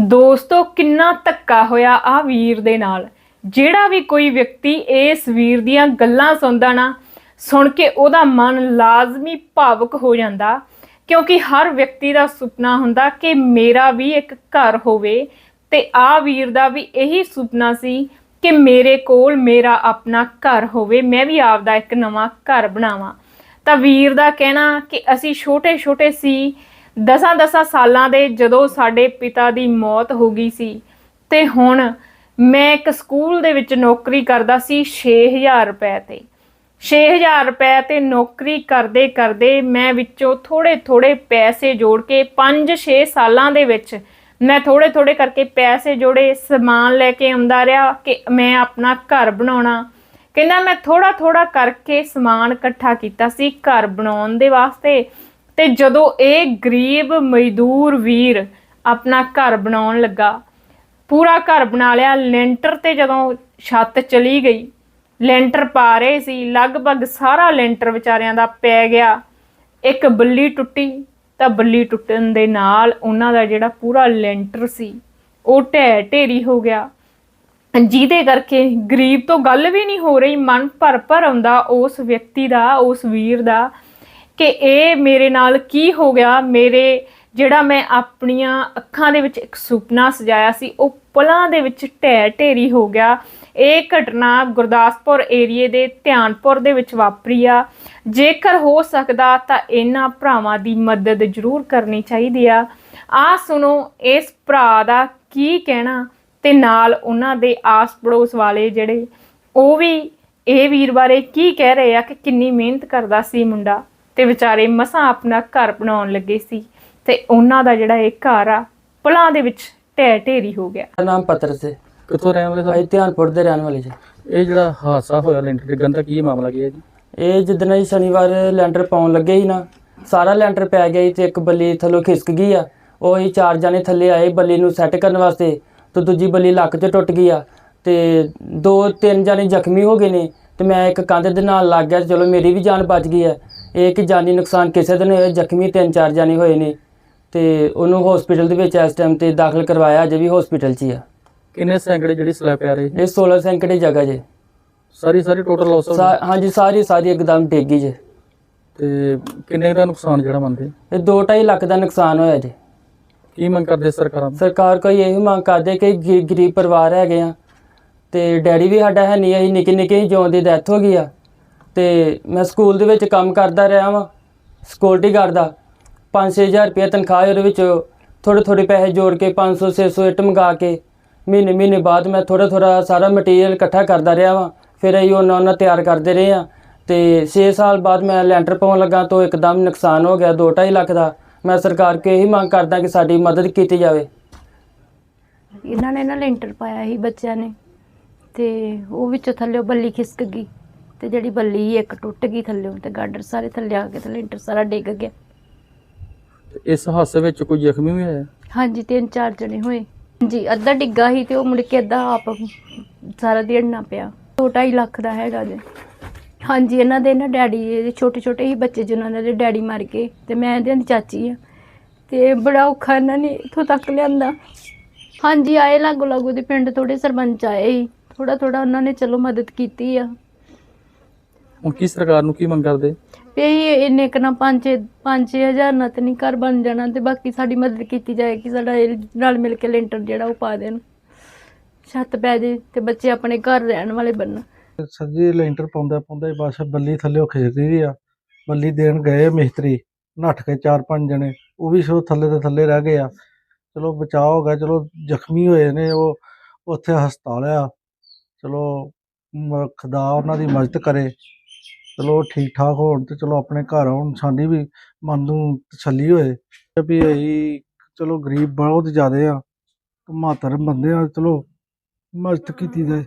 ਦੋਸਤੋ, ਕਿੰਨਾ ਧੱਕਾ ਹੋਇਆ ਆ ਵੀਰ ਦੇ ਨਾਲ। ਜਿਹੜਾ ਵੀ ਕੋਈ ਵਿਅਕਤੀ ਇਸ ਵੀਰ ਦੀਆਂ ਗੱਲਾਂ ਸੁਣਦਾ ਨਾ, ਸੁਣ ਕੇ ਉਹਦਾ ਮਨ ਲਾਜ਼ਮੀ ਭਾਵੁਕ ਹੋ ਜਾਂਦਾ। ਕਿਉਂਕਿ ਹਰ ਵਿਅਕਤੀ ਦਾ ਸੁਪਨਾ ਹੁੰਦਾ ਕਿ ਮੇਰਾ ਵੀ ਇੱਕ ਘਰ ਹੋਵੇ ਤੇ ਆ ਵੀਰ ਦਾ ਵੀ ਇਹੀ ਸੁਪਨਾ ਸੀ ਕਿ ਮੇਰੇ ਕੋਲ ਮੇਰਾ ਆਪਣਾ ਘਰ ਹੋਵੇ, ਮੈਂ ਵੀ ਆਪਦਾ ਇੱਕ ਨਵਾਂ ਘਰ ਬਣਾਵਾਂ। ਤਾਂ ਵੀਰ ਦਾ ਕਹਿਣਾ ਕਿ ਅਸੀਂ ਛੋਟੇ-ਛੋਟੇ ਸੀ ਦਸਾਂ ਦਸਾਂ ਸਾਲਾਂ ਦੇ ਜਦੋਂ ਸਾਡੇ ਪਿਤਾ ਦੀ ਮੌਤ ਹੋ ਗਈ ਸੀ ਤੇ ਹੁਣ ਮੈਂ ਇੱਕ ਸਕੂਲ ਦੇ ਵਿੱਚ ਨੌਕਰੀ ਕਰਦਾ ਸੀ 6000 ਰੁਪਏ ਤੇ। 6000 ਰੁਪਏ ਤੇ ਨੌਕਰੀ ਕਰਦੇ ਕਰਦੇ ਮੈਂ ਵਿੱਚੋਂ ਥੋੜੇ ਥੋੜੇ ਪੈਸੇ ਜੋੜ ਕੇ 5-6 ਸਾਲਾਂ ਦੇ ਵਿੱਚ ਮੈਂ ਥੋੜੇ ਥੋੜੇ ਕਰਕੇ ਪੈਸੇ ਜੋੜੇ, ਸਮਾਨ ਲੈ ਕੇ ਆਉਂਦਾ ਰਿਹਾ ਕਿ ਮੈਂ ਆਪਣਾ ਘਰ ਬਣਾਉਣਾ। ਕਹਿੰਦਾ ਮੈਂ ਥੋੜਾ ਥੋੜਾ ਕਰਕੇ ਸਮਾਨ ਇਕੱਠਾ ਕੀਤਾ ਸੀ ਘਰ ਬਣਾਉਣ ਦੇ ਵਾਸਤੇ। ਤੇ ਜਦੋਂ ਇਹ ਗਰੀਬ ਮਜ਼ਦੂਰ ਵੀਰ ਆਪਣਾ ਘਰ ਬਣਾਉਣ ਲੱਗਾ, ਪੂਰਾ ਘਰ ਬਣਾ ਲਿਆ, ਲੈਂਟਰ ਤੇ ਜਦੋਂ ਛੱਤ ਚਲੀ ਗਈ, ਲੈਂਟਰ ਪਾ ਰਹੇ ਸੀ, ਲਗਭਗ ਸਾਰਾ ਲੈਂਟਰ ਵਿਚਾਰਿਆਂ ਦਾ ਪੈ ਗਿਆ, ਇੱਕ ਬੱਲੀ ਟੁੱਟੀ ਤਾਂ ਬੱਲੀ ਟੁੱਟਣ ਦੇ ਨਾਲ ਉਹਨਾਂ ਦਾ ਜਿਹੜਾ ਪੂਰਾ ਲੈਂਟਰ ਸੀ, ਉਹ ਢਹਿ ਢੇਰੀ ਹੋ ਗਿਆ। ਜਿਹਦੇ ਕਰਕੇ ਗਰੀਬ ਤੋਂ ਗੱਲ ਵੀ ਨਹੀਂ ਹੋ ਰਹੀ, ਮਨ ਭਰ ਭਰ ਆਉਂਦਾ ਉਸ ਵਿਅਕਤੀ ਦਾ, ਉਸ ਵੀਰ ਦਾ ਕਿ ਇਹ ਮੇਰੇ ਨਾਲ ਕੀ ਹੋ ਗਿਆ? ਮੇਰੇ ਜਿਹੜਾ ਮੈਂ ਆਪਣੀਆਂ ਅੱਖਾਂ ਦੇ ਵਿੱਚ ਇੱਕ ਸੁਪਨਾ ਸਜਾਇਆ ਸੀ, ਉਹ ਪਲਾਂ ਦੇ ਵਿੱਚ ਢਹਿ ਢੇਰੀ ਹੋ ਗਿਆ। ਇਹ ਘਟਨਾ ਗੁਰਦਾਸਪੁਰ ਏਰੀਏ ਦੇ ਧਿਆਨਪੁਰ ਦੇ ਵਿੱਚ ਵਾਪਰੀ ਆ। ਜੇਕਰ ਹੋ ਸਕਦਾ ਤਾਂ ਇਹਨਾਂ ਭਰਾਵਾਂ ਦੀ ਮਦਦ ਜ਼ਰੂਰ ਕਰਨੀ ਚਾਹੀਦੀ ਆ। ਆ ਸੁਣੋ, ਇਸ ਭਰਾ ਦਾ ਕੀ ਕਹਿਣਾ? ਤੇ ਨਾਲ ਉਹਨਾਂ ਦੇ ਆਸ ਪੜੋਸ ਵਾਲੇ ਜਿਹੜੇ, ਉਹ ਵੀ, ਇਹ ਵੀਰ ਬਾਰੇ ਕੀ ਕਹਿ ਰਹੇ ਆ ਕਿ ਕਿੰਨੀ ਮਿਹਨਤ ਕਰਦਾ ਸੀ ਮੁੰਡਾ? ਤੇ ਵਿਚਾਰੇ ਮਸਾਂ ਆਪਣਾ ਘਰ ਬਣਾਉਣ ਲੱਗੇ ਸੀ ਤੇ ਉਹਨਾਂ ਦਾ ਜਿਹੜਾ ਇਹ ਘਰ ਆ ਪਲਾਂ ਦੇ ਵਿੱਚ ਢਹਿ ਢੇਰੀ ਹੋ ਗਿਆ। ਮੇਰਾ ਨਾਮ ਪੱਤਰ ਸੇ। ਕਿੱਥੋਂ ਰਹਿਣ ਵਾਲੇ ਅਸੀਂ ਸਾਹਿਬ ਧਿਆਨਪੁਰ ਦੇ ਰਹਿਣ ਵਾਲੇ ਜੀ। ਇਹ ਜਿਹੜਾ ਹਾਦਸਾ ਹੋਇਆ ਲੈਂਟਰ ਡਿੱਗਣ ਦਾ ਕੀ ਮਾਮਲਾ ਕੀ ਹੈ ਜੀ? ਇਹ ਜਿੱਦਣ ਅਸੀਂ ਸ਼ਨੀਵਾਰ ਲੈਂਟਰ ਪਾਉਣ ਲੱਗੇ ਸੀ ਨਾ ਸਾਰਾ ਲੈਂਟਰ ਪੈ ਗਿਆ ਸੀ ਤੇ ਇੱਕ ਬੱਲੀ ਥੱਲੋਂ ਖਿਸਕ ਗਈ ਆ। ਉਹ ਅਸੀਂ ਚਾਰ ਜਾਣੇ ਥੱਲੇ ਆਏ ਬੱਲੀ ਨੂੰ ਸੈੱਟ ਕਰਨ ਵਾਸਤੇ ਤੇ ਦੂਜੀ ਬੱਲੀ ਲੱਕ 'ਚ ਟੁੱਟ ਗਈ ਆ। ਤੇ ਦੋ ਤਿੰਨ ਜਾਣੇ ਜ਼ਖਮੀ ਹੋ ਗਏ ਨੇ ਤੇ ਮੈਂ ਇੱਕ ਕੰਧ ਦੇ ਨਾਲ ਲੱਗ ਗਿਆ ਚਲੋ ਮੇਰੀ ਵੀ ਜਾਨ ਬਚ ਗਈ ਆ। ਇਹ ਕਿ ਜਾਨੀ ਨੁਕਸਾਨ ਕਿਸੇ ਦੇ ਨਹੀਂ ਹੋਇਆ ਜ਼ਖਮੀ ਤਿੰਨ ਚਾਰ ਜਾਣੇ ਹੋਏ ਨੇ ਤੇ ਉਹਨੂੰ ਹਸਪੀਟਲ ਦੇ ਵਿੱਚ ਇਸ ਟਾਈਮ ਤੇ ਦਾਖਲ ਕਰਵਾਇਆ ਅਜੇ ਵੀ ਹਸਪੀਟਲ 'ਚ ਹੀ ਆ। ਕਿੰਨੇ ਸੈਂਕੜੇ ਜਿਹੜੀ ਸਲੈਬ ਪਿਆ ਰਹੀ ਇਹ 16 ਸੈਂਕੜੇ ਜਗ੍ਹਾ ਜੇ। ਸਾਰੀ ਸਾਰੀ ਟੋਟਲ ਲਾਸ ਸਾ- ਹਾਂਜੀ ਸਾਰੀ ਸਾਰੀ ਇੱਕਦਮ ਡਿੱਗੀ ਜੇ। ਤੇ ਕਿੰਨੇ ਦਾ ਨੁਕਸਾਨ ਜਿਹੜਾ ਮੰਨਦੇ? ਇਹ 2.5 ਲੱਖ ਦਾ ਨੁਕਸਾਨ ਹੋਇਆ ਜੀ। ਕੀ ਮੰਗ ਕਰਦੇ ਸਰਕਾਰਾਂ ਤੋਂ? ਸਰਕਾਰ ਕੋਈ ਇਹੀ ਮੰਗ ਕਰਦੇ ਕਿ ਗ- ਗਰੀਬ ਪਰਿਵਾਰ ਹੈਗੇ ਆ ਤੇ ਡੈਡੀ ਵੀ ਸਾਡਾ ਹੈ ਨਹੀਂ ਅਸੀਂ ਨਿੱਕੇ ਨਿੱਕੇ ਹੀ ਜੋਨ ਦੀ ਡੈਥ ਹੋ ਗਈ ਆ। ਤੇ ਮੈਂ ਸਕੂਲ ਦੇ ਵਿੱਚ ਕੰਮ ਕਰਦਾ ਰਿਹਾ ਵਾਂ ਸਿਕਿਉਰਿਟੀ ਗਾਰਡ ਦਾ। 5-6000 ਰੁਪਏ ਤਨਖਾਹ ਹੈ, ਉਹਦੇ ਵਿੱਚ ਥੋੜੇ ਥੋੜੇ ਪੈਸੇ ਜੋੜ ਕੇ 500 600 ਇੱਟ ਮੰਗਾ ਕੇ ਮਹੀਨੇ ਮਹੀਨੇ ਬਾਅਦ ਮੈਂ ਥੋੜਾ ਥੋੜਾ ਸਾਰਾ ਮਟੀਰੀਅਲ ਇਕੱਠਾ ਕਰਦਾ ਰਿਹਾ ਵਾਂ। ਫਿਰ ਅਸੀਂ ਉਹਨਾਂ ਉਹਨਾਂ ਤਿਆਰ ਕਰਦੇ ਰਹੇ ਆ ਤੇ 6 ਸਾਲ ਬਾਅਦ ਮੈਂ ਲੈਂਟਰ ਪਾਉਣ ਲੱਗਾ ਤਾਂ ਇੱਕਦਮ ਨੁਕਸਾਨ ਹੋ ਗਿਆ 2.5 ਲੱਖ ਦਾ। ਮੈਂ ਸਰਕਾਰ ਕੋਲ ਇਹੀ ਮੰਗ ਕਰਦਾ ਕਿ ਸਾਡੀ ਮਦਦ ਕੀਤੀ ਜਾਵੇ। ਇਹਨਾਂ ਨੇ ਨਾ ਲੈਂਟਰ ਪਾਇਆ ਸੀ ਬੱਚਿਆਂ ਨੇ ਤੇ ਉਹ ਵਿੱਚੋਂ ਥੱਲੇ ਬੱਲੀ ਖਿਸਕ ਗਈ। ਤੇ ਜਿਹੜੀ ਬੱਲੀ ਇੱਕ ਟੁੱਟ ਗਈ ਥੱਲੇ ਤੇ ਗਾਡਰ ਸਾਰੇ ਥੱਲੇ ਆ ਕੇ ਤੇ ਲੈਂਟਰ ਸਾਰਾ ਡਿੱਗ ਗਿਆ। ਇਸ ਹਾਦਸੇ ਵਿੱਚ ਕੋਈ ਜ਼ਖਮੀ ਵੀ ਹੋਇਆ? ਹਾਂਜੀ ਤਿੰਨ ਚਾਰ ਜਣੇ ਹੋਏ। ਜੀ ਅੱਧਾ ਡਿੱਗਾ ਸੀ ਤੇ ਉਹ ਮੁੜ ਕੇ ਅੱਧਾ ਆਪ ਸਾਰਾ ਦੇੜਨਾ ਪਿਆ। 2.5 ਲੱਖ ਦਾ ਹੈਗਾ ਜੀ। ਹਾਂਜੀ ਇਹਨਾਂ ਦੇ ਨਾ ਡੈਡੀ ਦੇ ਛੋਟੇ ਛੋਟੇ ਹੀ ਬੱਚੇ ਜਿਨ੍ਹਾਂ ਦੇ ਡੈਡੀ ਮਰ ਗਏ ਤੇ ਮੈਂ ਇਹਨਾਂ ਦੀ ਚਾਚੀ ਆ। ਤੇ ਬੜਾ ਔਖਾ ਇਹਨਾਂ ਨੇ ਇੱਥੋਂ ਤੱਕ ਲਿਆਂਦਾ। ਹਾਂਜੀ ਆਏ ਲਾਗੋ ਲਾਗੋ ਦੇ ਪਿੰਡ ਥੋੜੇ ਸਰਪੰਚ ਆਏ ਥੋੜਾ ਥੋੜਾ ਉਹਨਾਂ ਨੇ ਚਲੋ ਮਦਦ ਕੀਤੀ ਆ। ਹੁਣ ਕੀ ਸਰਕਾਰ ਨੂੰ ਕੀ ਮੰਗ ਕਰਦੇ? ਵੀ ਅਸੀਂ ਇੰਨੇ ਕੁ ਨਾ 5 5 ਹਜ਼ਾਰ ਨਾਲ ਤੇ ਨਹੀਂ ਘਰ ਬਣ ਜਾਣਾ ਤੇ ਬਾਕੀ ਸਾਡੀ ਮਦਦ ਕੀਤੀ ਜਾਏ ਕਿ ਸਾਡਾ ਇਹ ਨਾਲ ਮਿਲ ਕੇ ਲੈਂਟਰ ਜਿਹੜਾ ਉਹ ਪਾ ਦੇਣ। ਛੱਤ ਪੈ ਜੇ ਤੇ ਬੱਚੇ ਆਪਣੇ ਘਰ ਰਹਿਣ ਵਾਲੇ ਬਣਨ। ਸੱਜੀ ਲੈਂਟਰ ਪਾਉਂਦਾ ਪਾਉਂਦਾ ਹੀ ਬਸ ਬੱਲੀ ਥੱਲੇ ਖਿਸਕਦੀ ਵੀ ਆ। ਬੱਲੀ ਦੇਣ ਗਏ ਮਿਸਤਰੀ ਨੱਠ ਕੇ ਚਾਰ ਪੰਜ ਜਣੇ ਉਹ ਵੀ ਸੋ ਥੱਲੇ ਤੇ ਥੱਲੇ ਰਹਿ ਗਏ ਆ। ਚਲੋ ਬਚਾਅ ਹੋ ਗਿਆ ਚਲੋ ਜ਼ਖਮੀ ਹੋਏ ਨੇ ਉਹ ਉੱਥੇ ਹਸਪਤਾਲ ਆ। ਚਲੋ ਖੁਦਾ ਉਹਨਾਂ ਦੀ ਮਦਦ ਕਰੇ। ਚਲੋ ਠੀਕ ਠਾਕ ਹੋਣ ਤੇ ਚਲੋ ਆਪਣੇ ਘਰ ਆਉਣ, ਸਾਡੀ ਵੀ ਮਨ ਨੂੰ ਤਸੱਲੀ ਹੋਏ। ਵੀ ਅਸੀਂ ਚਲੋ ਗਰੀਬ ਬਹੁਤ ਜ਼ਿਆਦੇ ਆ। ਮਾਤਰ ਬੰਦੇ ਆ, ਚਲੋ ਮਦਦ ਕੀਤੀ ਜਾਏ।